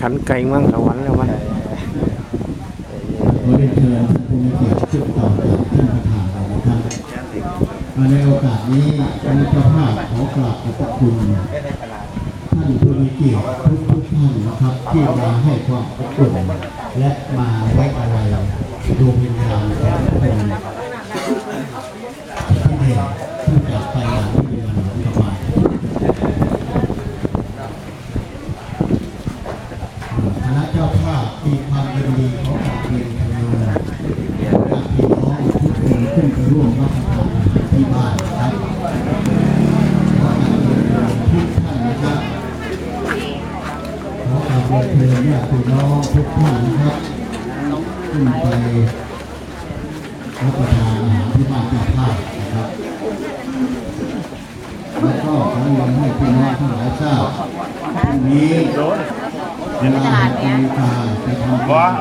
ขันไก่มืองสวรรค์แล้วมันขอเรียนเชิญท่านผู้มีเกียรติสืบต่อจากท่านประธานเรานะครับมาในโอกาสนี้คณะเจ้าภาพขอกราบขอบพระคุณท่านผู้มีเกียรติทุกทุกท่านนะครับ ที่มาให้ความอบอุ่นและมาไว้อะไรดวงวิญญาณของคนที่เด่นผู้จากไปอย่างไม่มีวันหวนกลับมาค ณะเจ้าภาพมีความยินดีขอกราบเรียนเชิญาติพี่น้องทุกคนขึ้นไปร่วมรับประทานที่บ้านครับขอกราบเรียนทุกท่านนะครับขอกราบเรียนเชิญญาติพี่น้องทุกท่านนะครับขึ้นไปรับประทานอาหารที่บ้านเจ้าภาพนะครับแล้วก็ขอเรียนให้พี่น้องทั้งหลายทราบพรุ่งนี้ เวลาหกนาฬิกาจะทำการ